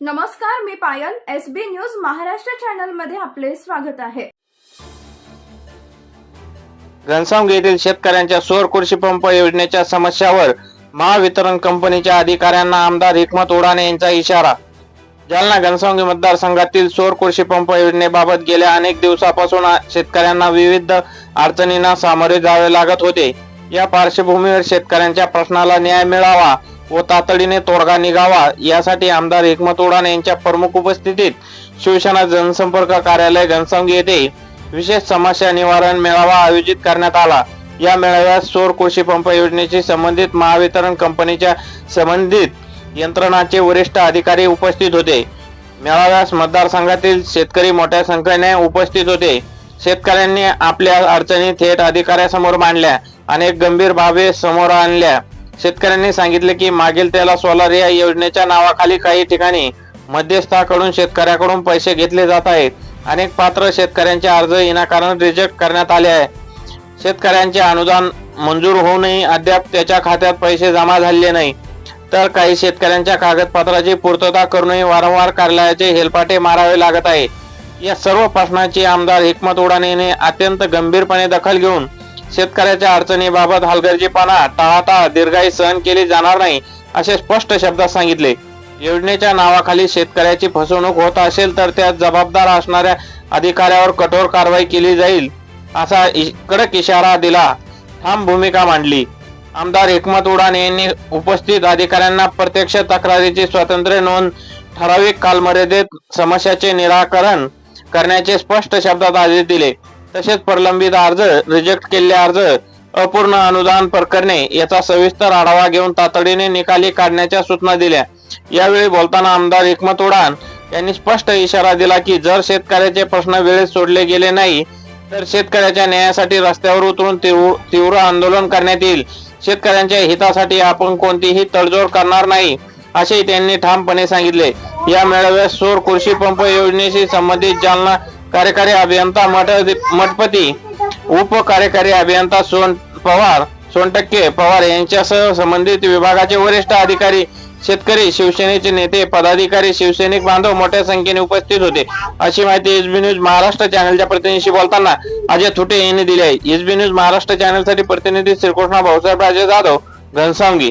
नमस्कार मी Payal S B news Maharashtra चॅनलमध्ये आपले स्वागत आहे. घनसावंगी येथील शेतकऱ्यांच्या सौर कृषी पंप योजनेच्या समस्यावर महावितरण कंपनीच्या अधिकाऱ्यांना आमदार हिकमत उडाणे यांचा इशारा. जालना घनसावंगी मतदारसंघातील सौर कृषी पंप योजनेबाबत गेल्या अनेक दिवसापासून शेतकऱ्यांना विविध अडचणींना सामोरे जावे लागत होते. या पार्श्वभूमीवर शेतकऱ्यांच्या प्रश्नाला न्याय मिळावा व तातडीने तोडगा निघावा यासाठी आमदार एकमत उडान यांच्या प्रमुख उपस्थितीत शिवसेना जनसंपर्क कार्यालय घनसावंगी येथे विशेष समस्या निवारण मेळावा आयोजित करण्यात आला. या मेळाव्यात सौर कृषी पंप योजनेशी संबंधित महावितरण कंपनीच्या संबंधित यंत्रणाचे वरिष्ठ अधिकारी उपस्थित होते. मेळाव्यास मतदारसंघातील शेतकरी मोठ्या संख्येने उपस्थित होते. शेतकऱ्यांनी आपल्या अडचणी थेट अधिकाऱ्यासमोर मांडल्या. अनेक गंभीर बाबी समोर आणल्या. शेतकऱ्यांनी सांगितले की मागील त्याला सोलार या योजनेच्या नावाखाली काही ठिकाणी मध्यस्थाकडून शेतकऱ्याकडून पैसे घेतले जात आहेत. अनेक पात्र शेतकऱ्यांचे अर्ज विनाकारण रिजेक्ट करण्यात आले आहे. शेतकऱ्यांचे अनुदान मंजूर होऊनही अद्याप त्याच्या खात्यात पैसे जमा झालेले नाही. तर काही शेतकऱ्यांच्या कागदपत्राची पूर्तता करूनही वारंवार कार्यालयाचे हेलपाटे मारावे लागत आहे. या सर्व प्रश्नाची आमदार हिकमत उडाणे अत्यंत गंभीरपणे दखल घेऊन शेतकऱ्याच्या अडचणीबाबत हलगर्जीपणा टाळाटाळ दीर्घाई सहन केली जाणार नाही असे स्पष्ट शब्दात सांगितले. योजनेच्या नावाखाली शेतकऱ्याची फसवणूक होत असेल तर त्यात जबाबदार असणाऱ्या अधिकाऱ्यावर कठोर कारवाई केली जाईल असा कडक इशारा दिला. ठाम भूमिका मांडली. आमदार एकमत उडान यांनी उपस्थित अधिकाऱ्यांना प्रत्यक्ष तक्रारीची स्वातंत्र्य नोंद ठराविक कालमर्यादेत समस्याचे निराकरण करण्याचे स्पष्ट शब्दात आदेश दिले. तसेच प्रलंबित अर्ज रिजेक्ट केलेले अर्ज अपूर्ण अनुदान प्रकरणे याचा सविस्तर आढावा घेऊन तातडीने निकाली काढण्याच्या सूचना दिल्या. यावेळी बोलताना आमदार एकमत उडान यांनी स्पष्ट इशारा दिला की जर शेतकऱ्याचे प्रश्न वेळेत सोडले गेले नाही तर शेतकऱ्याच्या न्यायासाठी रस्त्यावर उतरून तीव्र तीव्र आंदोलन करण्यात येईल. शेतकऱ्यांच्या हितासाठी आपण कोणतीही तडजोड करणार नाही असे त्यांनी ठामपणे सांगितले. या मेळाव्यात सौर कृषी पंप योजनेशी संबंधित जालना कार्यकारी अभियंता मठ मठपती उप कार्यकारी अभियंता सोन पवार सोनटक्के पवार यांच्यासह संबंधित विभागाचे वरिष्ठ अधिकारी शेतकरी शिवसेनेचे नेते पदाधिकारी शिवसैनिक बांधव मोठ्या संख्येने उपस्थित होते. अशी माहिती एस बी न्यूज महाराष्ट्र चॅनलच्या प्रतिनिधीशी बोलताना अजय थुटे यांनी दिली आहे. एस बी न्यूज महाराष्ट्र चॅनलसाठी प्रतिनिधी श्रीकृष्ण भाऊसाहेब राजे जाधव घनसावंगी.